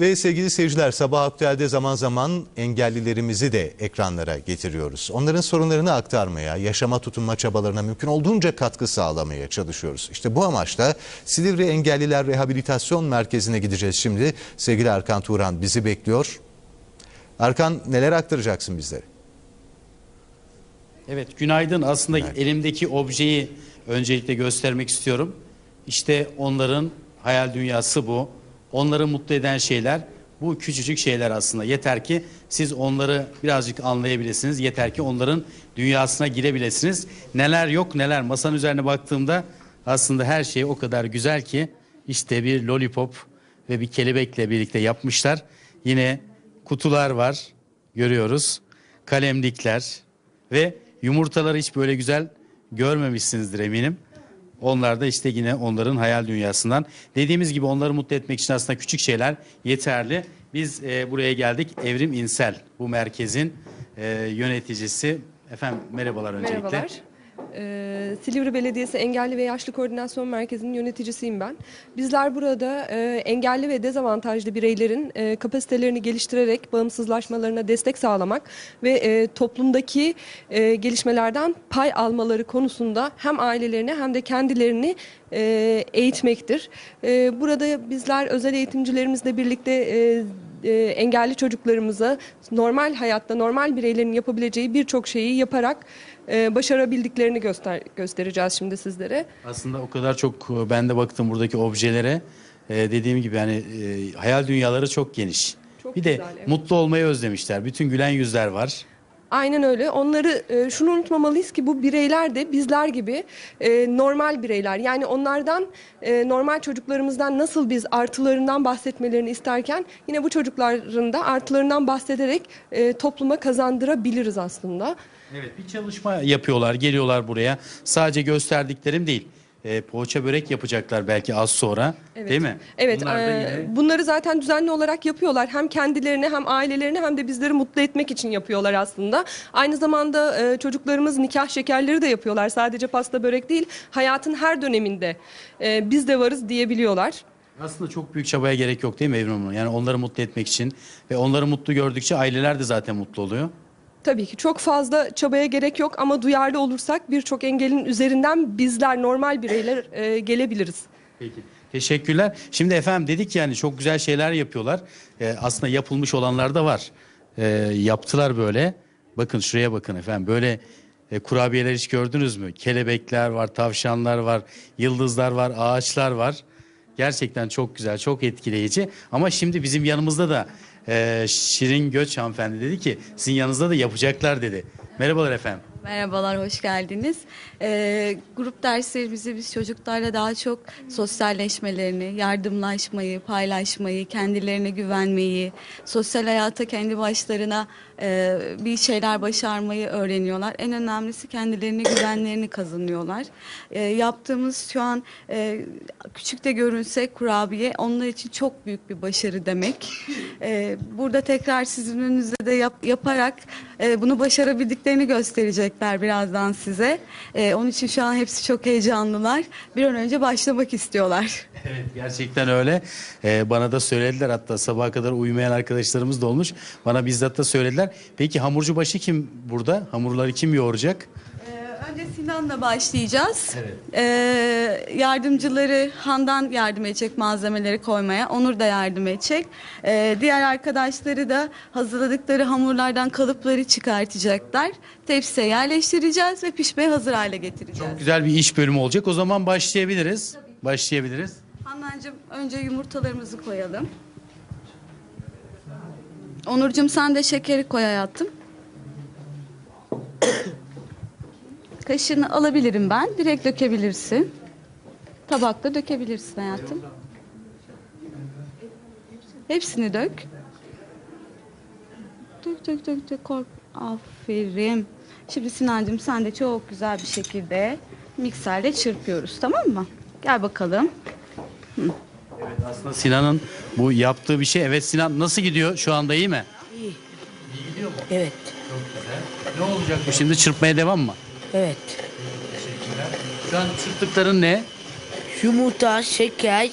Ve sevgili seyirciler Sabah Aktüel'de zaman zaman engellilerimizi de ekranlara getiriyoruz. Onların sorunlarını aktarmaya, yaşama tutunma çabalarına mümkün olduğunca katkı sağlamaya çalışıyoruz. İşte bu amaçla Silivri Engelliler Rehabilitasyon Merkezi'ne gideceğiz şimdi. Sevgili Erkan Turan bizi bekliyor. Erkan neler aktaracaksın bizlere? Evet, günaydın. Aslında elimdeki objeyi öncelikle göstermek istiyorum. İşte onların hayal dünyası bu. Onları mutlu eden şeyler bu küçücük şeyler aslında. Yeter ki siz onları birazcık anlayabilirsiniz. Yeter ki onların dünyasına girebilirsiniz. Neler yok neler. Masanın üzerine baktığımda aslında her şey o kadar güzel ki işte bir lollipop ve bir kelebekle birlikte yapmışlar. Yine kutular var görüyoruz. Kalemlikler ve yumurtaları hiç böyle güzel görmemişsinizdir eminim. Onlar da işte yine onların hayal dünyasından. Dediğimiz gibi onları mutlu etmek için aslında küçük şeyler yeterli. Biz e, buraya geldik. Evrim İnsel bu merkezin e, yöneticisi. Efendim merhabalar öncelikle. Merhabalar. Ee, Silivri Belediyesi Engelli ve Yaşlı Koordinasyon Merkezi'nin yöneticisiyim ben. Bizler burada e, engelli ve dezavantajlı bireylerin e, kapasitelerini geliştirerek bağımsızlaşmalarına destek sağlamak ve e, toplumdaki gelişmelerden pay almaları konusunda hem ailelerini hem de kendilerini eğitmektir. Burada bizler özel eğitimcilerimizle birlikte engelli çocuklarımıza normal hayatta normal bireylerin yapabileceği birçok şeyi yaparak e, başarabildiklerini göster göstereceğiz şimdi sizlere. Aslında o kadar çok e, ben de baktım buradaki objelere. E, dediğim gibi yani e, hayal dünyaları çok geniş. Çok bir de güzel, evet. mutlu olmayı özlemişler. Bütün gülen yüzler var. Aynen öyle. Onları e, şunu unutmamalıyız ki bu bireyler de bizler gibi e, normal bireyler. Yani onlardan e, normal çocuklarımızdan nasıl biz artılarından bahsetmelerini isterken yine bu çocukların da artılarından bahsederek e, topluma kazandırabiliriz aslında. Evet bir çalışma yapıyorlar, geliyorlar buraya. Sadece gösterdiklerim değil. E, poğaça börek yapacaklar belki az sonra. Evet. Değil mi? Evet, Bunlar da e, yine- bunları zaten düzenli olarak yapıyorlar. Hem kendilerini hem ailelerini hem de bizleri mutlu etmek için yapıyorlar aslında. Aynı zamanda e, çocuklarımız nikah şekerleri de yapıyorlar. Sadece pasta börek değil, hayatın her döneminde e, biz de varız diyebiliyorlar. Aslında çok büyük çabaya gerek yok değil mi Evrim Hanım? Yani onları mutlu etmek için ve onları mutlu gördükçe aileler de zaten mutlu oluyor. Tabii ki çok fazla çabaya gerek yok ama duyarlı olursak birçok engelin üzerinden bizler normal bireyler e, gelebiliriz. Peki. Teşekkürler. Şimdi efendim dedik yani çok güzel şeyler yapıyorlar. Ee, aslında yapılmış olanlar da var. Ee, yaptılar böyle. Bakın şuraya bakın efendim. Böyle e, kurabiyeler hiç gördünüz mü? Kelebekler var, tavşanlar var, yıldızlar var, ağaçlar var. Gerçekten çok güzel, çok etkileyici. Ama şimdi bizim yanımızda da e, Şirin Göç hanımefendi dedi ki sizin yanınızda da yapacaklar dedi. Merhabalar efendim. Merhabalar, hoş geldiniz. Ee, grup derslerimizde biz çocuklarla daha çok sosyalleşmelerini, yardımlaşmayı, paylaşmayı, kendilerine güvenmeyi, sosyal hayata kendi başlarına e, bir şeyler başarmayı öğreniyorlar. En önemlisi kendilerine güvenlerini kazanıyorlar. Ee, yaptığımız şu an e, küçük de görünse kurabiye onlar için çok büyük bir başarı demek. Ee, burada tekrar sizin önünüzde de yap- yaparak e, bunu başarabildiklerini gösterecekler birazdan size. E, onun için şu an hepsi çok heyecanlılar. Bir an önce başlamak istiyorlar. Evet gerçekten öyle. Ee, bana da söylediler hatta sabaha kadar uyumayan arkadaşlarımız da olmuş. Bana bizzat da söylediler. Peki hamurcu başı kim burada? Hamurları kim yoğuracak? Sinan'la başlayacağız. Evet. Ee, yardımcıları Handan yardım edecek malzemeleri koymaya. Onur da yardım edecek. Ee, diğer arkadaşları da hazırladıkları hamurlardan kalıpları çıkartacaklar. Tepsiye yerleştireceğiz ve pişmeye hazır hale getireceğiz. Güzel bir iş bölümü olacak. O zaman başlayabiliriz. Başlayabiliriz. Handancığım önce yumurtalarımızı koyalım. Onurcuğum sen de şekeri koy hayatım. Kaşığını alabilirim ben. Direkt dökebilirsin. Tabakta dökebilirsin hayatım. Hepsini dök. Dök dök dök dök. Kork. Aferin. Şimdi Sinancığım sen de çok güzel bir şekilde mikserle çırpıyoruz tamam mı? Gel bakalım. Evet aslında Sinan'ın bu yaptığı bir şey. Evet Sinan nasıl gidiyor? Şu anda iyi mi? Evet, Çok güzel. Ne olacak bu şimdi? Çırpmaya devam mı? Evet. Şu an çırptıkların ne? Yumurta, şeker.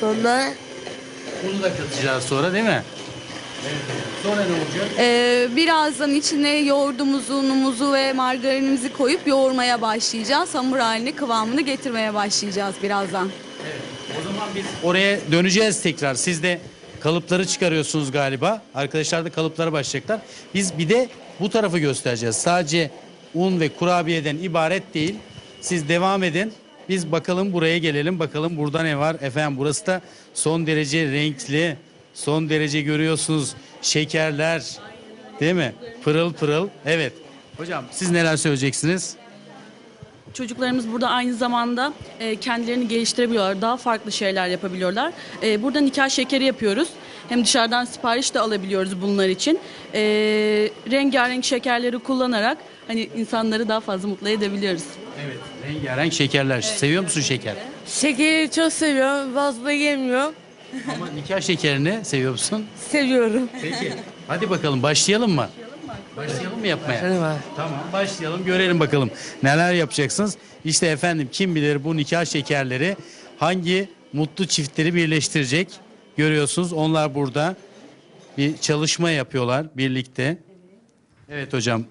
Sonra Unu da katacağız sonra değil mi? Evet. Sonra ne olacak? Ee, birazdan içine yoğurdumuzu, unumuzu ve margarinimizi koyup yoğurmaya başlayacağız. Hamur haline kıvamını getirmeye başlayacağız birazdan. O zaman biz oraya döneceğiz tekrar. Siz de kalıpları çıkarıyorsunuz galiba. Arkadaşlar da kalıplara başlayacaklar. Biz bir de bu tarafı göstereceğiz. Sadece un ve kurabiyeden ibaret değil. Siz devam edin. Biz bakalım buraya gelelim. Bakalım burada ne var? Efendim burası da son derece renkli. Son derece görüyorsunuz şekerler. Değil mi? Pırıl pırıl. Evet. Hocam siz neler söyleyeceksiniz? Çocuklarımız burada aynı zamanda e, kendilerini geliştirebiliyorlar. Daha farklı şeyler yapabiliyorlar. E, burada nikah şekeri yapıyoruz. Hem dışarıdan sipariş de alabiliyoruz bunlar için. E, rengarenk şekerleri kullanarak hani insanları daha fazla mutlu edebiliyoruz. Evet. Rengarenk şekerler. Seviyor musun şeker? Şekeri çok seviyorum. Fazla yemiyorum. Ama nikah şekerini seviyor musun? Seviyorum. Peki. Hadi bakalım başlayalım mı? Başlayalım mı yapmaya? Tamam başlayalım görelim bakalım neler yapacaksınız. İşte efendim kim bilir bu nikah şekerleri hangi mutlu çiftleri birleştirecek görüyorsunuz. Onlar burada bir çalışma yapıyorlar birlikte. Evet hocam.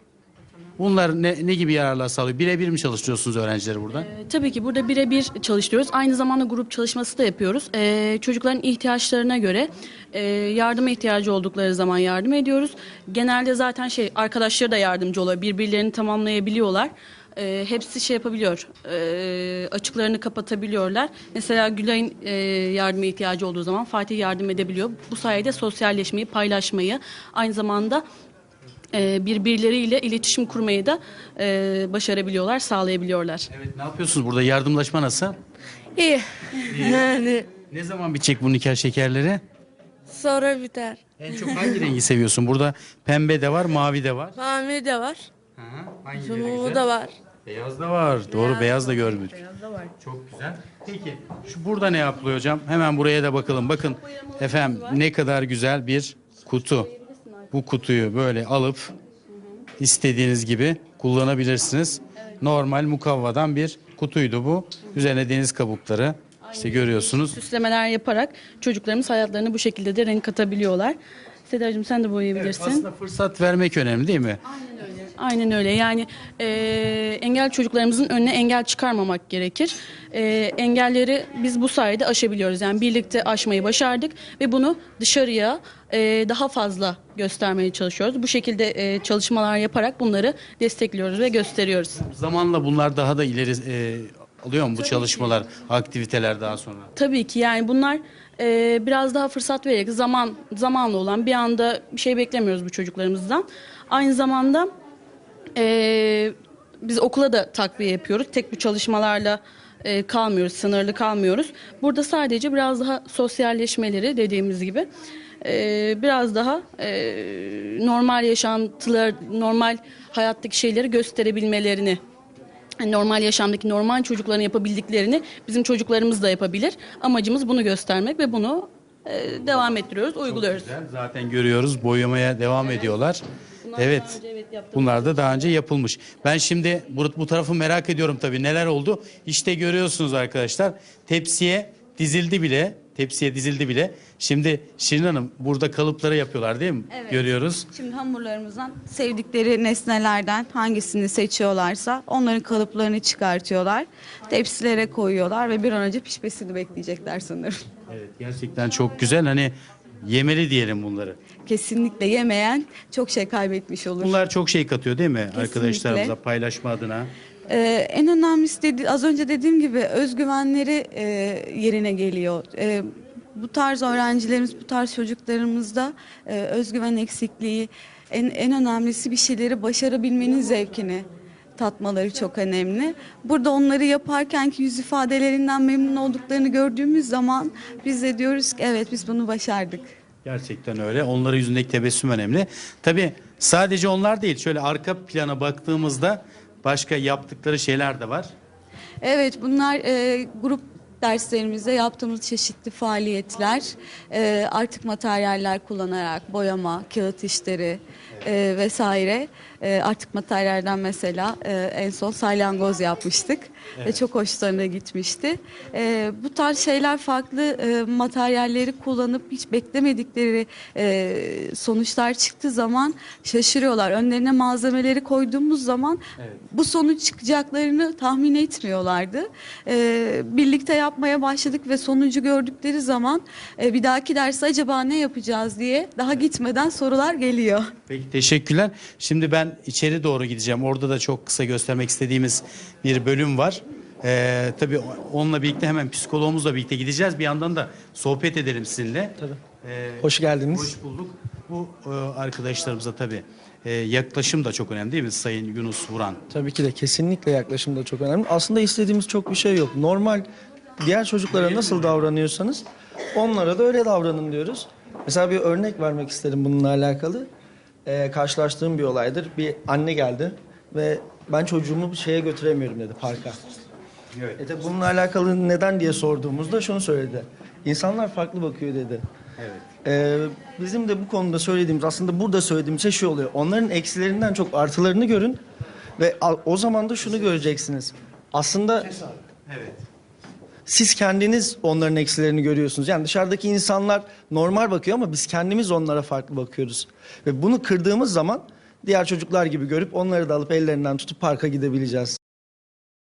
Bunlar ne, ne gibi yararlar sağlıyor? Birebir mi çalıştırıyorsunuz öğrencileri burada? E, tabii ki burada birebir çalışıyoruz. Aynı zamanda grup çalışması da yapıyoruz. E, çocukların ihtiyaçlarına göre e, yardıma ihtiyacı oldukları zaman yardım ediyoruz. Genelde zaten şey arkadaşları da yardımcı oluyor. Birbirlerini tamamlayabiliyorlar. E, hepsi şey yapabiliyor. E, açıklarını kapatabiliyorlar. Mesela Gülay'ın e, yardıma ihtiyacı olduğu zaman Fatih yardım edebiliyor. Bu sayede sosyalleşmeyi, paylaşmayı, aynı zamanda birbirleriyle iletişim kurmayı da e, başarabiliyorlar, sağlayabiliyorlar. Evet ne yapıyorsunuz burada? Yardımlaşma nasıl? İyi. Yani Ne zaman bitecek bu nikah şekerleri? sonra biter. En çok hangi rengi seviyorsun? Burada pembe de var, mavi de var. Mavi de var. Hangileri Sumuğu da var. Beyaz da var. Doğru beyaz da görmüş. Beyaz da var. Çok güzel. Peki şu burada ne yapılıyor hocam? Hemen buraya da bakalım. Bakın efendim ne kadar güzel bir kutu. Bu kutuyu böyle alıp istediğiniz gibi kullanabilirsiniz. Normal mukavvadan bir kutuydu bu. Üzerine deniz kabukları işte görüyorsunuz. Süslemeler yaparak çocuklarımız hayatlarına bu şekilde de renk katabiliyorlar. Sedacığım sen de boyayabilirsin. Aslında fırsat vermek önemli değil mi? Aynen öyle. Yani e, engel çocuklarımızın önüne engel çıkarmamak gerekir. E, engelleri biz bu sayede aşabiliyoruz. Yani birlikte aşmayı başardık ve bunu dışarıya e, daha fazla göstermeye çalışıyoruz. Bu şekilde e, çalışmalar yaparak bunları destekliyoruz ve gösteriyoruz. Zamanla bunlar daha da ileri e, alıyor mu bu çalışmalar, aktiviteler daha sonra? Tabii ki yani bunlar e, biraz daha fırsat vererek zaman zamanlı olan bir anda bir şey beklemiyoruz bu çocuklarımızdan. Aynı zamanda e, biz okula da takviye yapıyoruz. Tek bu çalışmalarla e, kalmıyoruz, sınırlı kalmıyoruz. Burada sadece biraz daha sosyalleşmeleri dediğimiz gibi e, biraz daha e, normal yaşantılar, normal hayattaki şeyleri gösterebilmelerini normal yaşamdaki normal çocukların yapabildiklerini bizim çocuklarımız da yapabilir. Amacımız bunu göstermek ve bunu e, devam ettiriyoruz, uyguluyoruz. Güzel. Zaten görüyoruz boyamaya devam ediyorlar. Evet. daha önce evet Bunlar da daha önce yapılmış. Ben şimdi bu, bu tarafı merak ediyorum tabii neler oldu. İşte görüyorsunuz arkadaşlar. Tepsiye dizildi bile. Tepsiye dizildi bile. Şimdi Şirin Hanım burada kalıpları yapıyorlar değil mi? Evet. Görüyoruz. Şimdi hamurlarımızdan sevdikleri nesnelerden hangisini seçiyorlarsa onların kalıplarını çıkartıyorlar. Tepsilere koyuyorlar ve bir an önce pişmesini bekleyecekler sanırım. Evet gerçekten çok güzel. Hani yemeli diyelim bunları. Kesinlikle yemeyen çok şey kaybetmiş olur. Bunlar çok şey katıyor değil mi arkadaşlarımıza paylaşma adına? Ee, en önemlisi dedi, az önce dediğim gibi özgüvenleri e, yerine geliyor. E, bu tarz öğrencilerimiz, bu tarz çocuklarımızda e, özgüven eksikliği, en, en önemlisi bir şeyleri başarabilmenin zevkini tatmaları çok önemli. Burada onları yaparken ki yüz ifadelerinden memnun olduklarını gördüğümüz zaman biz de diyoruz ki evet biz bunu başardık. Gerçekten öyle. Onların yüzündeki tebessüm önemli. Tabii sadece onlar değil. Şöyle arka plana baktığımızda başka yaptıkları şeyler de var. Evet bunlar e, grup derslerimizde yaptığımız çeşitli faaliyetler e, artık materyaller kullanarak boyama, kağıt işleri e, vesaire E, artık materyalden mesela e, en son salyangoz yapmıştık. Ve çok hoşlarına gitmişti. E, bu tarz şeyler farklı e, materyalleri kullanıp hiç beklemedikleri e, sonuçlar çıktığı zaman şaşırıyorlar. Önlerine malzemeleri koyduğumuz zaman bu sonuç çıkacaklarını tahmin etmiyorlardı. E, birlikte yapmaya başladık ve sonucu gördükleri zaman e, bir dahaki derse acaba ne yapacağız diye daha gitmeden sorular geliyor. Peki teşekkürler. Şimdi ben içeri doğru gideceğim. Orada da çok kısa göstermek istediğimiz bir bölüm var. Ee, tabii onunla birlikte hemen psikologumuzla birlikte gideceğiz. Bir yandan da sohbet edelim sizinle. Tabii. Ee, Hoş geldiniz. Hoş bulduk. Bu e, arkadaşlarımıza tabii e, yaklaşım da çok önemli değil mi Sayın Yunus Vuran? Tabii ki de kesinlikle yaklaşım da çok önemli. Aslında istediğimiz çok bir şey yok. Normal diğer çocuklara nasıl davranıyorsanız onlara da öyle davranın diyoruz. Mesela bir örnek vermek isterim bununla alakalı. Ee, karşılaştığım bir olaydır. Bir anne geldi ve ben çocuğumu şeye götüremiyorum dedi parka. Evet. E tabii bununla alakalı neden diye sorduğumuzda şunu söyledi. İnsanlar farklı bakıyor dedi. Evet. Ee, bizim de bu konuda söylediğimiz aslında burada söylediğimiz şey şu oluyor. Onların eksilerinden çok artılarını görün ve o zaman da şunu göreceksiniz. Aslında Evet. Siz kendiniz onların eksilerini görüyorsunuz. Yani dışarıdaki insanlar normal bakıyor ama biz kendimiz onlara farklı bakıyoruz. Ve bunu kırdığımız zaman diğer çocuklar gibi görüp onları da alıp ellerinden tutup parka gidebileceğiz.